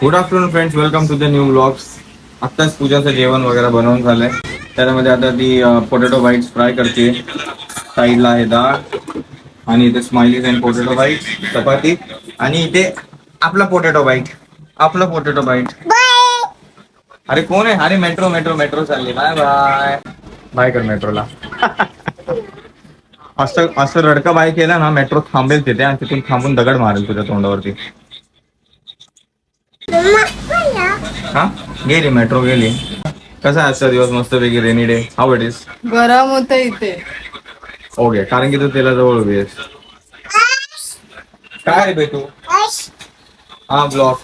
Good afternoon friends welcome to the new blogs आत्ताच पूजाचं जेवण वगैरे बनवून झालंय. त्याच्यामध्ये आता ती पोटॅटो बाईट्स फ्राय करते. साईडला आहे डाळ आणि इथे स्माइलीज अँड पोटॅटो बाईट चपाती आणि इथे आपला पोटॅटो बाईट आपलं पोटॅटो बाईट अरे कोण आहे? अरे मेट्रो मेट्रो मेट्रो चालली. बाय बाय बाय कर मेट्रोला असं असं रडका बाय केला ना मेट्रो थांबेल तिथे आणि तिथून थांबून दगड मारेल तुझ्या तोंडावरती. हा? गेली मेट्रो गेली. कसा आहे आजचा दिवस? मस्त पैकी rainy day how it is गरम होत इथे. ओके कारण की तू त्याला जवळ उभी आहेस. काय रे बे तू हा ब्लॉग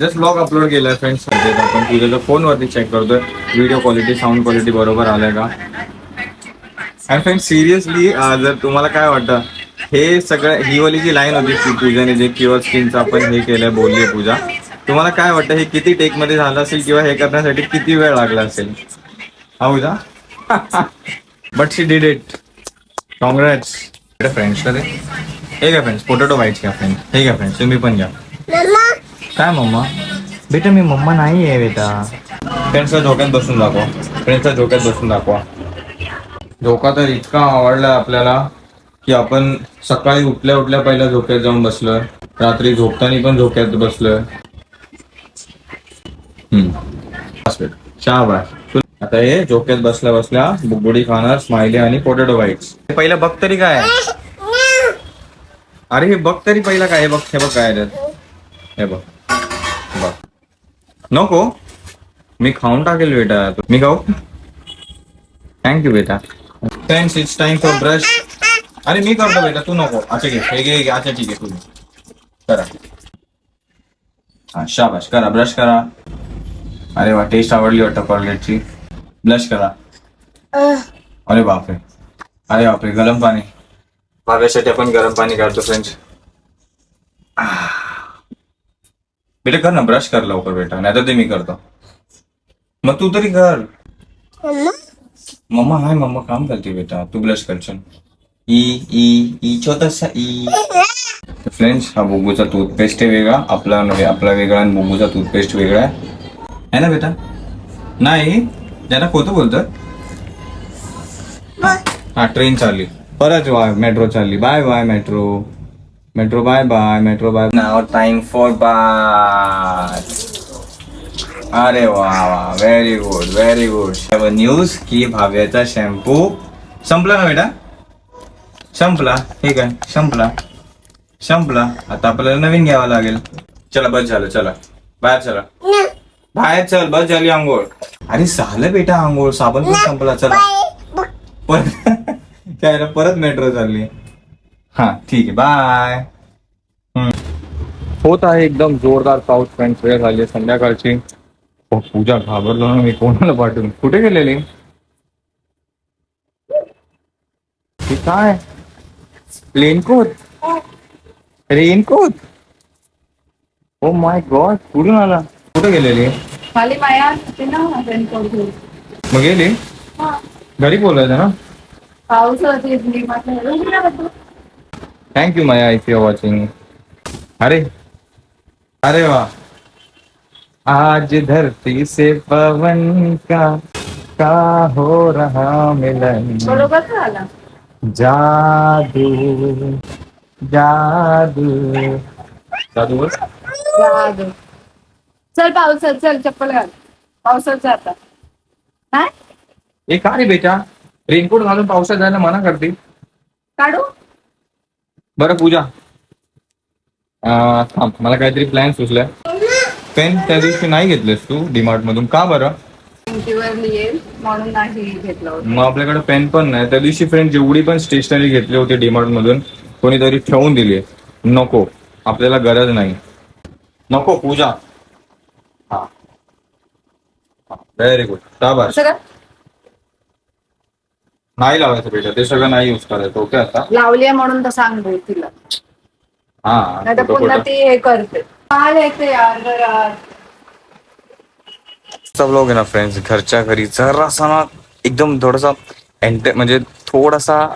जस्ट ब्लॉग अपलोड केलाय फ्रेंड्स आपण तुझ्या फोनवरती चेक करतोय. व्हिडिओ क्वालिटी साऊंड क्वालिटी बरोबर आलाय का? आणि फ्रेंड सिरियसली जर तुम्हाला काय वाटतं हे सगळं ही वाली जी लाईन होती पूजाने जे क्युअर स्किनचं आपण हे केलंय बोलली पूजा. तुम्हाला काय वाटतं हे किती टेकमध्ये झालं असेल किंवा हे करण्यासाठी किती वेळ लागला असेल? हा Pooja but she did it congrats friends दे हे घ्या फ्रेंड्स पोटॅटो बाईट्स घ्या फ्रेंड हे घ्या फ्रेंड्स तुम्ही पण घ्या. काय मम्मा? बेटा मी मम्मा नाही आहे बेटा. फ्रेंड्सला झोक्यात बसून दाखवा. फ्रेंड्सला झोक्यात बसून दाखवा. झोका तर इतका आवडला आपल्याला की आपण सकाळी उठल्या उठल्या पहिल्या झोक्यात जाऊन बसलोय. रात्री झोपताना पण झोक्यात बसलोय. शाबाश आता हे झोक्यात बसल्या बसल्या बुगबुडी खाणार स्माइली आणि पोटॅटो बाईट्स पहिलं बघ तरी काय आहे? अरे हे बघ तरी पहिला काय बघ हे बघ काय हे बघ बघ. नको. मी खाऊन टाकेल बेटा. मी खाऊ? थँक्यू बेटा. Thanks it's time for brush अरे मी करतो बेटा तू नको. अच्छा घे हे घे घे. अच्छा ठीक आहे तू करा. हा शाबाश. करा ब्रश करा. अरे वा टेस्ट आवडली वाटतं कॉर्लेटची ब्लश करा. अरे बापरे. अरे बापरे गरम पाणी. भाव्यासाठी आपण गरम पाणी काढतो फ्रेंड्स बेटा कर ना ब्रश कर लवकर बेटा नाही तर ते मी करतो. मग तू तरी कर. मम्मा? हाय मम्मा काम करते बेटा तू ब्लश करशील ई ई ई छोटासा ई. फ्रेंड्स हा बुगूचा टूथपेस्ट आहे वेगळा आपला आपला वेगळा आणि बुगूचा टूथपेस्ट वेगळा आहे. है ना बेटा? नाही ज्यांना खोटं बोलतं हा ट्रेन चालली। परत वा मेट्रो चालली. Bye bye metro metro bye bye metro bye now time for bye अरे वा वा very good very good news की भाव्याचा शॅम्पू संपला ना बेटा? संपला. ठीक आहे संपला. संपला. आता आपल्याला नवीन घ्यावा लागेल. चला बस झालं चला. बाहेर चला. बाहेर चल बस झाली आंघोळ. अरे झालं बेटा आंघोळ साबण पण संपला चला. परत काय परत मेट्रो चालली. हा ठीक आहे बाय. होत आहे एकदम जोरदार पाऊस फ्रेंड्स वेळ झाली संध्याकाळची. हो, पूजा घाबरलो ना मी कोणाला पाठवून कुठे गेलेली? काय? Raincoat raincoat oh my god कुठून आला? कुठे गेलेली? खाली माया होती ना रेनकोट घेऊन मग गेली? हा. घरी बोलायचं ना? पाऊस होती मी म्हटलं thank you Maya if you watching अरे अरे वाह आज धरती से पवन का का हो रहा मिलन? बरोबर झाला. जादू जादू. जादू बस. जादू. चल पावसात चल चप्पल घाल. पावसात जाता काय ए का रे बेटा. रेनकोट घालून पावसात जायला मना करते. काढू? बरं पूजा. अं, थांब मला काहीतरी प्लॅन सुचलाय. पेन त्या दिवशी नाही घेतलेस तू डीमार्ट मधून. का बरं? भिंतीवर येईल म्हणून नाही घेतलं होतं. मग आपल्याकडे पेन पण नाही. त्या दिवशी फ्रेंड जेवढी पण स्टेशनरी घेतली होती डीमार्ट मधून कोणीतरी ठेवून दिली नको. आपल्याला गरज नाही. नको पूजा हा व्हेरी गुड असं का? नाही लावायचं बेटा ते सगळं नाही युज करायचं. ओके आता? लावली म्हणून तर सांग भाऊ तिला. हा. नाही तर खोटं पुन्हा खोटं. ती हे करते. काय येते यार जरा. चा ब्लॉग आहे ना फ्रेंड्स घरच्या घरी जरासा ना एकदम थोडासा एंट म्हणजे थोडासा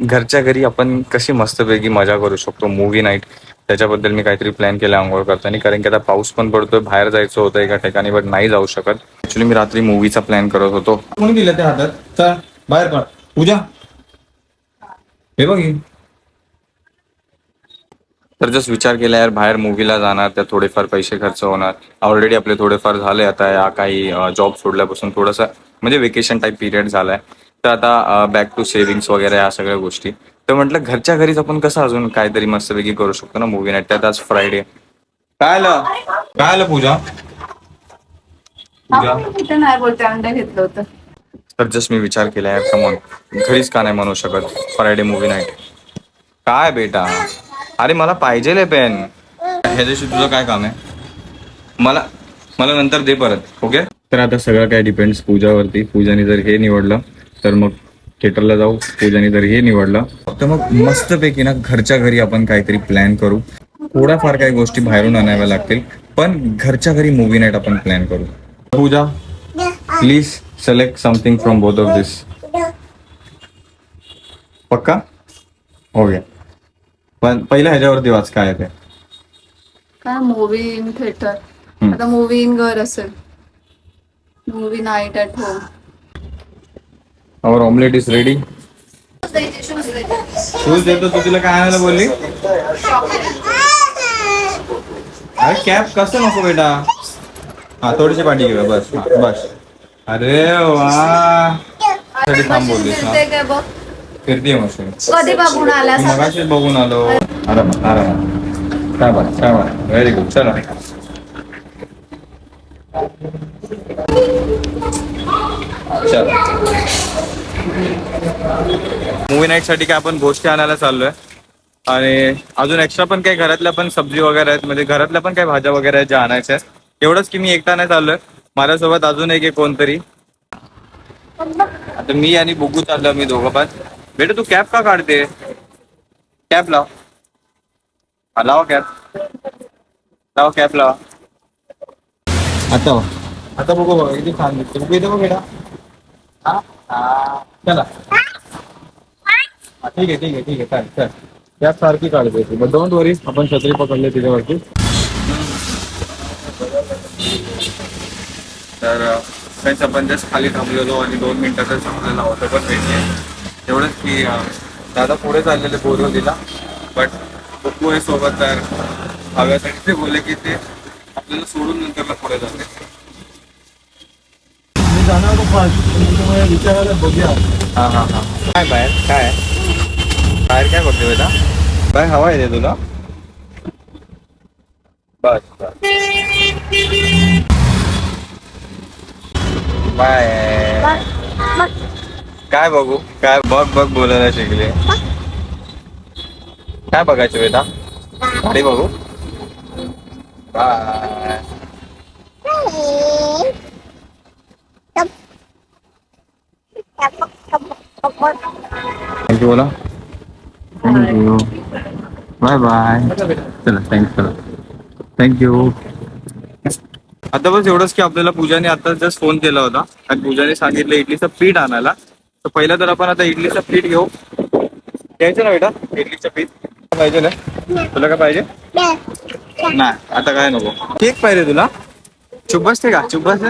घरच्या घरी आपण कशी मस्तपैकी मजा करू शकतो? मूवी नाईट त्याच्याबद्दल मी काहीतरी प्लॅन केला आंघोळ करताना. कारण की आता पाऊस पण पडतोय बाहेर जायचं होतं एका ठिकाणी बट नाही जाऊ शकत. ऍक्च्युली मी रात्री मूवीचा प्लॅन करत होतो. कोणी दिलं त्या हातात? चल बाहेर पड. पूजा? हे बघ ही. तर जस्ट विचार केला यार बाहेर मूवीला जाणार तर थोडेफार पैसे खर्च होणार. ऑलरेडी आपले थोडेफार झाले आता या काही जॉब सोडल्यापासून थोडंसं म्हणजे वेकेशन टाईप पिरियड झालाय. तर आता बॅक टू सेव्हिंग्स वगैरे या सगळ्या गोष्टी. तर म्हटलं घरच्या घरीच आपण कसं अजून काहीतरी मस्तपैकी करू शकतो ना मूवी नाईट त्यात आज फ्रायडे काय आलं काय आलं पूजा? पूजा? आपण कुठे नाही बोलते अंडे घेतलं होतं. तर जस्ट मी विचार केला यार कमॉन घरीच का नाही म्हणू शकत? फ्रायडे मूवी नाईट काय बेटा? अरे मला पाहिजे पेन ह्याच्याशी तुझं काय काम आहे? मला मला नंतर दे परत ओके तर आता सगळं काय डिपेंड्स पूजावरती. पूजाने जर हे निवडलं तर मग थिएटरला जाऊ पूजाने जर हे निवडलं. तर मग मस्तपैकी ना घरच्या घरी आपण काहीतरी प्लॅन करू. थोड्याफार काही गोष्टी बाहेरून आणाव्या लागतील पण घरच्या घरी मूवी नाईट आपण प्लॅन करू. Pooja please select something from both of this पक्का? हो गया. पण पहिल्या ह्याच्यावरती वाच काय आहे ते? काय मूवी इन थिएटर. आता मूवी इन घर असेल. Movie night at home our omelette is ready shoes देतो तू तिला काय आणायला बोलली अरे कॅप कसं नको बेटा। हा थोडीशी पाठी घेऊया बस हा, बस. अरे वा साठी थांब बोललीस ना बघ फिरतीये मशीन कधी बघून आला मगाशीच बघून आलो. आरामात आरामात. काय बरं काय बरं व्हेरी गुड चला. चला. मूवी नाईटसाठी काय आपण गोष्टी आणायला चाललोय. आणि अजून एक्स्ट्रा पण काही घरातल्या पण सब्जी वगैरे आहेत. म्हणजे घरातल्या पण काही भाज्या वगैरे आहेत ज्या आणायच्या आहेत. एवढंच की मी एकटा नाही चाललोय. माझ्यासोबत अजून एक आहे कोणतरी. आता मी आणि बुगू चाललो मी दोघं पण. बेटा तू कॅब का काढते? कॅब लाव. हा, लावा कॅब लावा कॅब लावा. आता आता बघू बघा. किती छान दिसते बघू इथे बघ बेटा. चला. हा, ठीक आहे ठीक आहे ठीक आहे. चालेल चल कॅब सारखी काढते ती बट डोंट वरी आपण छत्री पकडले तिच्यावरती. तर फ्रेंड्स आपण जस्ट खाली थांबलेलो आणि दोन मिनिटातच आपल्याला ऑटो पण भेटले एवढंच की दादा पुढे चाललेले बोरवलीला बट बुकू आहे सोबत तर हव्यासाठी ते बोलले की ते आपल्याला सोडून नंतरला पुढे जाते. जाणार होतो विचारायला बघूया. हा हा हा. काय बाहेर? काय? बाहेर काय करते बेटा? बाहेर हवा येते तुला. बस बस. बाय. काय बघू? काय? बघ बघ बोलायला शिकले. काय बघायचं बेटा? गाडी बघू. बाय. थँक्यू बोला थँक्यू बाय बाय चला थँक्स चला थँक्यू आता बस एवढंच की आपल्याला पूजाने आता जस्ट फोन केला होता. आणि पूजाने सांगितलं इडलीचं पीठ आणायला. तर पहिला तर आपण आता इडलीचं पीठ घेऊ. घ्यायचं ना बेटा? इडलीचं पीठ. पाहिजे ना? तुला काय पाहिजे? नाही आता काय नको. केक पाहिजे तुला. चुप बसते का? चुप बसते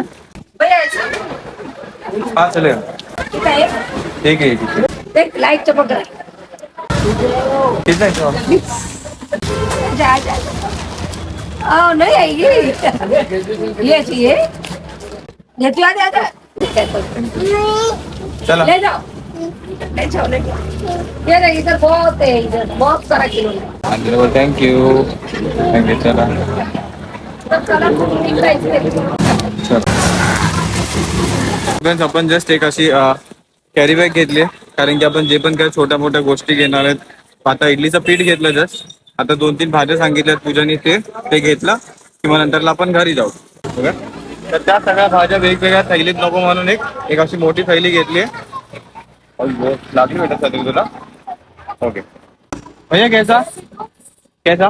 हा चले ठीक आहे ठीक आहे. लाइट चपक कितना है इसका? जा जा. ओ नहीं आएगी ये चाहिए ये तू आ चला. ले जाओ. ले जाओ ले जाओ. ये नहीं इधर बहुत है इधर बहुत सारा किलो है. थँक्यू थँक्यू चला. फ्रेंड्स आपण जस्ट एक अशी कॅरी बॅग घेतली कारण की आपण जे पण काही छोट्या मोठ्या गोष्टी घेणार आहेत. आता इडलीचं पीठ घेतलं जस्ट आता दोन तीन भाज्या सांगितल्यात पूजानी ते ते घेतलं. की मग नंतरला आपण घरी जाऊ. बघा. तर त्या सगळ्या भाज्या वेगवेगळ्या थैलीत नको म्हणून एक एक अशी मोठी थैली घेतली आहे. लागली भेटत चालेल तुला? ओके भैया कैसा? कैसा?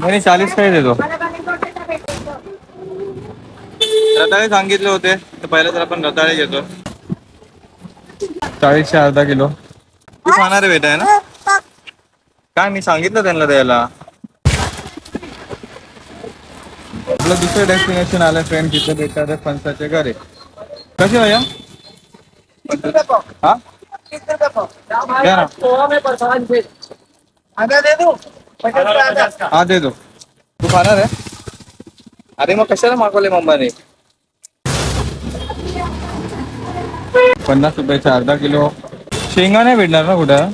नाही चाळीस काय देतो रताळे सांगितले होते तर पहिले तर आपण रताळे घेतो. चाळीसशे अर्धा किलो. तू खाणार आहे बेटा आहे ना? काय मी सांगितलं त्यांना द्यायला? आपलं दुसरं डेस्टिनेशन आलं फ्रेंड तिथे भेटतात आहे फणसाचे घरे. कसे भैया? हा? द्या ना. हा दे दो. तू खाणार आहे? अरे मग कशाला मागवले मम्माने पन्नास रुपयाचे अर्धा किलो. शेंगा नाही भेटणार ना कुठं?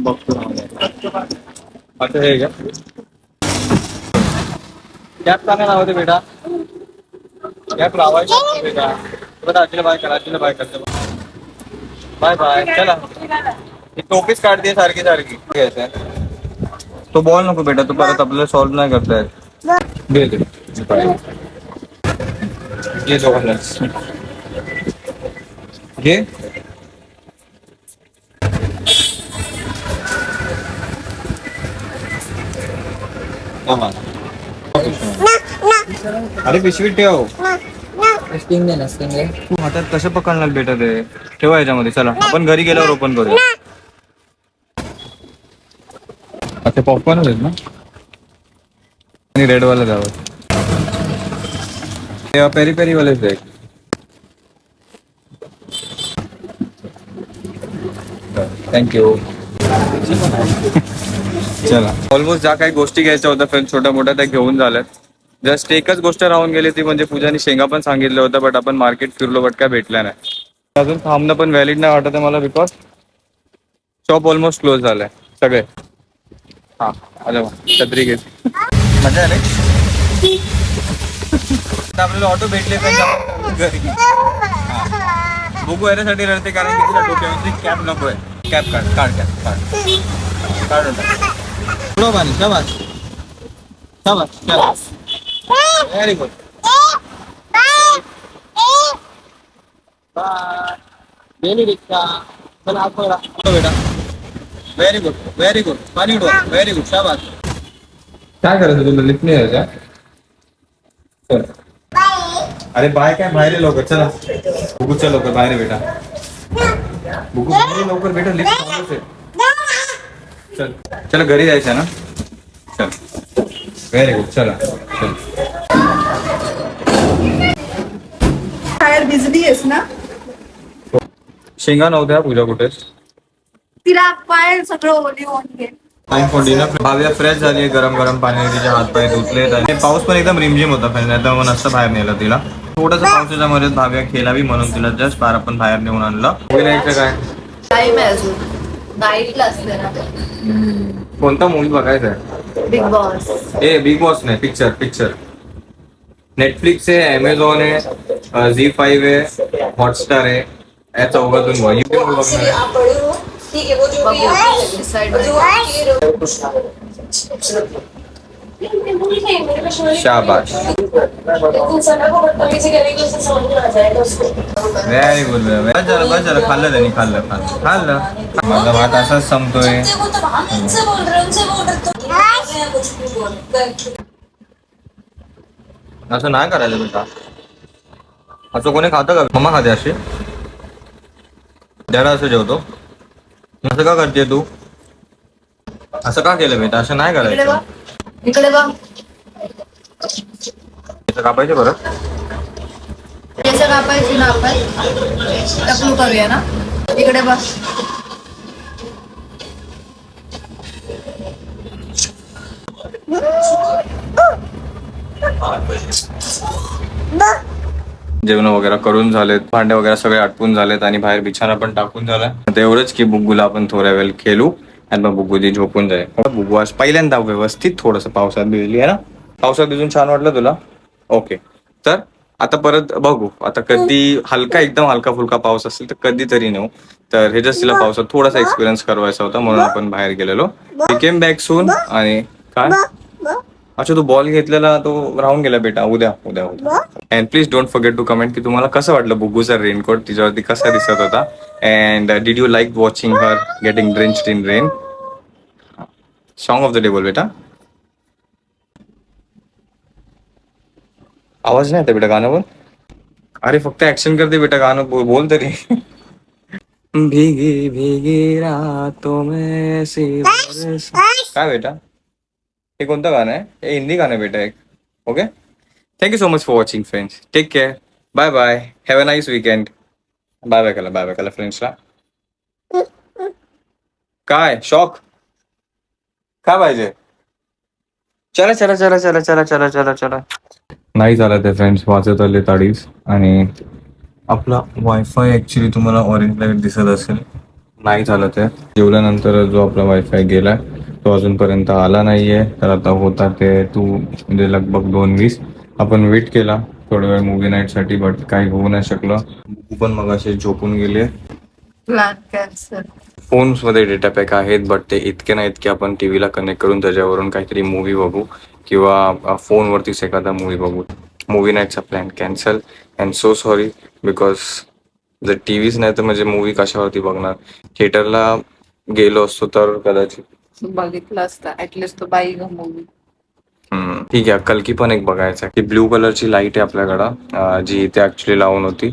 बघतो आता हे का कॅप का लावते बेटा? बेटा. बाय करा बाय चला. ही तो बॉल नको बेटा तो परत आपल्याला सॉल्व्ह करता दे ये दोघांनाच घे. अरे पिशवी ठेव. स्टिंग दे ना स्टिंग दे. तू हातात कसं पकडणार बेटा ते? ठेवा याच्यामध्ये चला. आपण घरी गेल्यावर ओपन करूया. अच्छा पॉपकॉर्नच आहेत ना? आणि रेड वाला द्यावं ते पेरी पेरी वालेच द्या थँक्यू चला. ऑलमोस्ट ज्या काही गोष्टी घ्यायच्या होत्या फ्रेंड छोट्या मोठ्या त्या घेऊन झाल्यात. जस्ट एकच गोष्ट राहून गेली ती म्हणजे पूजाने शेंगा पण सांगितलं होतं बट आपण मार्केट फिरलो बट काय भेटल्या नाही. अजून थांबणं पण व्हॅलिड नाही वाटत आहे मला बिकॉज शॉप ऑलमोस्ट क्लोज झालाय सगळे. हा अरे छत्री घेत मजा आली? आपल्याला ऑटो भेटले घरी. बघू याच्यासाठी रडते कारण की तिला डोक्यामध्ये कॅब नको आहे. कॅब काढ काढ कॅब काढ. काढून टाक पुढं पाणी शाबास. शाबास शाबास. व्हेरी गुड गेली रिक्षा चला आत हो, बेटा. व्हेरी गुड व्हेरी गुड पाणी उडवा व्हेरी गुड शाबास. काय करायचं तुला? लिफ्ट नाही अरे बाय काय बाहेर लवकर चला. बुगूच्या लवकर बाहेर बेटा. ये लवकर बेटा लिफ्ट चल चला घरी जायचं ना? चल. व्हेरी गुड चला चल. आहेस ना? शेंगा नव्हत्या पूजा कुठे तिला पाय सगळं ओली होऊन घे टाइम भाव्या फ्रेश झाली आहे गरम गरम पाण्याने तिचे हात पाय धुतलेत आणि पाऊस पण एकदम रिमझिम होता फ्रेंड नाही तर मग नसतं बाहेर नेलं तिला. थोडंसं पावसाच्या मध्ये भाव्या खेळावी म्हणून तिला जस्ट बार आपण बाहेर नेऊन आणलं. काय? टाइम आहे अजून. नाईटला असते ना कोणता मूवी बघायचा आहे? बिग बॉस ए बिग बॉस नाही पिक्चर पिक्चर नेटफ्लिक्स आहे अमेझॉन आहे झी फाईव्ह आहे हॉटस्टार आहे. या चौघातून बघ. YouTube वर बघणार आहे. डिसाईड शाबाश व्हेरी गुड बस झालं बस झालं. खाल्लं त्यांनी खाल्लं खाल्लं. खाल्लं. माझा भात असाच संपतोय. असं नाही करायचं बेटा. असं कोणी खातं का? मम्मा खाते अशी? द्यायला असं जेवतो. असं का करते तू? असं का केलं बेटा असं नाही करायचं. इकडे बघ. इथं कापायचे परत केस कापायची ना आपण. टकलू करूया ना. इकडे बघ. जेवण वगैरे करून झालेत भांडे वगैरे सगळे आटपून झालेत आणि बाहेर बिछाना पण टाकून झालाय. आता एवढंच की बुग्गूला आपण थोड्या वेळ खेळू आणि मग बुग्गू झोपून जाईल. बुग्गू आज पहिल्यांदा व्यवस्थित थोडस पावसात भिजली आहे ना? पावसात भिजून छान वाटलं तुला? ओके. तर आता परत बघू. आता कधी हलका एकदम हलका फुलका पाऊस असेल तर कधीतरी नेऊ. तर हे जस्ट तिला पावसात थोडासा एक्सपिरियन्स करवायचा होता म्हणून आपण बाहेर गेलेलो. वी केम बॅक सून आणि काय? अच्छा तू बॉल घेतलेला तो राहून गेला बेटा. उद्या उद्या उद्या. And please don't forget to comment की तुम्हाला कसं वाटलं बुग्गूचा रेनकोट तिच्यावरती कसा दिसत होता? And did you like watching her getting drenched in rain song of the day बोल बेटा. आवाज़ नाही येते बेटा गाणं बोल अरे फक्त ऍक्शन करते बेटा गाणं. बोल तरी. भीगी भीगी रातों में बरस- काय बेटा? हे कोणतं गाणं आहे? हे हिंदी गाणं आहे बेटा एक. Okay thank you so much for watching friends take care bye bye have a nice weekend bye bye करा बाय बाय करा फ्रेंड्सला काय शॉक काय पाहिजे चला चला चला चला चला चला चला चला नाही झालं ते फ्रेंड्स वाचत आले ताडीस आणि आपला वायफाय ऍक्च्युली तुम्हाला ऑरेंज लाइट दिसत असेल. नाही झालं ते जेवल्यानंतर जो आपला वायफाय गेलाय तो अजूनपर्यंत आला नाहीये. तर आता होता ते टू म्हणजे लगभग दोन वीस आपण वेट केला थोडा वेळ मूवी नाईटसाठी बट काही होऊ नाही शकलं. पण मग असे झोपून गेले प्लॅन कॅन्सल फोन्समध्ये डेटा पॅक आहेत बट ते इतके नाहीत की आपण टीव्हीला कनेक्ट करून त्याच्यावरून काहीतरी मूवी बघू किंवा फोनवरतीच एखादा मूवी बघू. Movie नाईटचा plan cancel and so sorry because जर टी व्हीच नाही तर म्हणजे मूवी कशावरती बघणार? थिएटरला गेलो असतो तर कदाचित बघितला असता. ऍटलिस्ट तो बाई मूवी हम्म, ठीक आहे. कलकी पण एक बघायचं. की ती ब्ल्यू कलरची लाइट आहे आपल्याकडं. अं, जी इथे ऍक्च्युली लावून होती.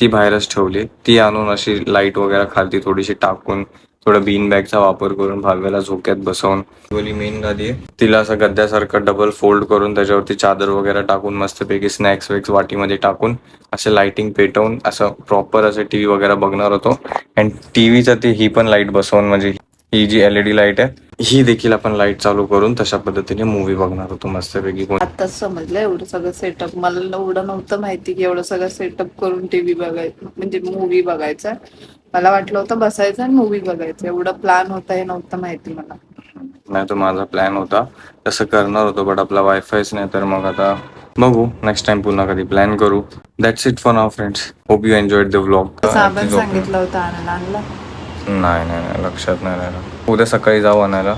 ती बाहेरच ठेवली. ती आणून अशी लाइट वगैरे खालती थोडीशी टाकून थोडं बीन बॅगचा वापर करून भाव्याला झोक्यात बसवून. मेन गादी आहे. तिला असं गद्द्यासारखं डबल फोल्ड करून त्याच्यावरती चादर वगैरे टाकून मस्तपैकी स्नॅक्स वेक्स वाटीमध्ये टाकून असे लाइटिंग पेटवून असं प्रॉपर असं टीव्ही वगैरे बघणार होतो. अँड टीव्हीचं ते ही पण लाइट बसवून म्हणजे ही जी एल डी लाइट आहे ही देखील आपण लाइट चालू करून तशा पद्धतीने मूवी बघणार होतो मस्तपैकी. कोण आताच समजलं एवढं सगळं सेटअप मला एवढं नव्हतं माहिती की एवढं सगळं सेटअप करून टीव्ही बघायचं म्हणजे मूवी बघायचा. मला वाटलं होतं बसायचं आणि मूवी बघायचं. एवढं प्लॅन होतं हे नव्हतं माहिती मला. नाही तो माझा प्लॅन होता. तसं करणार होतो बट आपला वायफायच नाही तर मग आता बघू. नेक्स्ट टाइम पुन्हा कधी प्लॅन करू. That's it for now friends hope you enjoyed the vlog साबण सांगितलं होतं आणायला आणला नाही नाही नाही लक्षात नाही राहिलं. उद्या सकाळी जाऊ आणायला?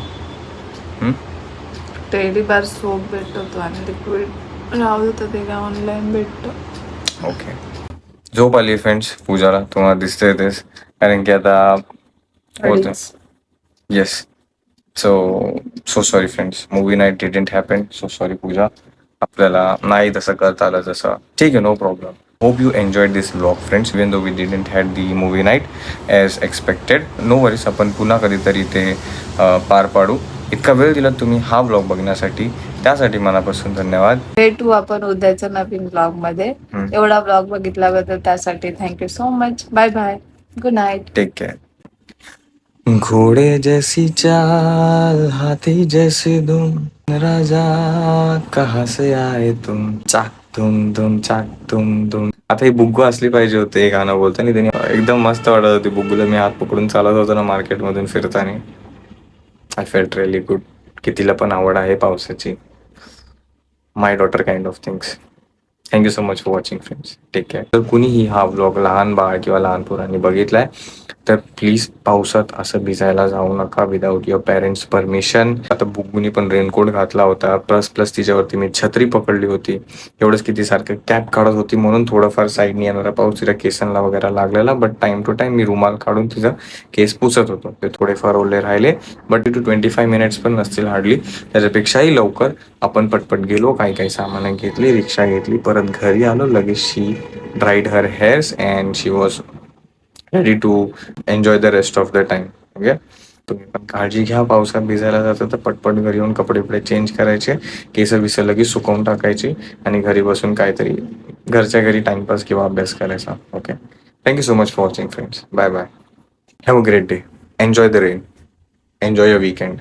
टेडी बार सोप भेटतो आणि लिक्विड राहू ते काय ऑनलाईन भेटतं. ओके झोप आली फ्रेंड्स पूजाला. तुम्हाला दिसते तेच. कारण की आता होतं. Yes so so sorry friends movie night didn't happen so sorry Pooja. आपल्याला नाही तसं करता आलं तसं. ठीक आहे no problem hope you enjoyed this blog friends even though we didn't had the movie night as expected no worries आपण पुन्हा कधीतरी ते पार पाडू. इतका वेळ दिला तुम्ही हा ब्लॉग बघण्यासाठी. त्यासाठी मनापासून धन्यवाद. भेटू आपण उद्याच्या नवीन ब्लॉगमध्ये. एवढा ब्लॉग बघितल्याबद्दल त्यासाठी thank you so much bye bye good night take care घोड़े जैसी चाल हाथी जैसी दुम राजा कहाँ से आए तुम? चाक तुम तुम चाक तुम तुम आता ही बुग्गू असली पाहिजे होते हे गाणं बोलताना. त्यांनी एकदम मस्त वाटत होती बुग्गूला. मी हात पकडून चालत होतो ना मार्केटमधून फिरताना. आय फेल्ट रिअली गुड की तिला पण आवड आहे पावसाची. My daughter kind of things thank you so much for watching friends take care तर कुणीही हा ब्लॉग लहान बाळ किंवा लहान पोरांनी बघितलाय तर प्लीज पावसात असं भिजायला जाऊ नका विदाऊट युअर पेरेंट्स परमिशन आता बुगुनी पण रेनकोट घातला होता. प्लस प्लस तिच्यावरती मी छत्री पकडली होती. एवढंच की ती सारखं कॅप काढत होती म्हणून थोडंफार साईडनी येणारा पाऊस तिच्या केसांना वगैरे लागलेला. बट टाइम टू टाइम मी रुमाल काढून तिचा केस पुसत होतो. ते थोडेफार ओले राहिले. But to twenty five minutes पण नसतील हार्डली त्याच्यापेक्षाही लवकर आपण पटपट गेलो. काही काही सामानं घेतली रिक्षा घेतली. परत घरी आलो. लगेच she dried her hairs and she was ready to enjoy the rest of the time okay तुम्ही पण काळजी घ्या पावसात भिजायला जातं तर पटपट घरी येऊन कपडे बिपडे चेंज करायचे केस विसर लगेच सुकवून टाकायची आणि घरी बसून काहीतरी घरच्या घरी टाइमपास किंवा अभ्यास करायचा okay thank you so much for watching friends bye bye have a great day enjoy the rain enjoy a weekend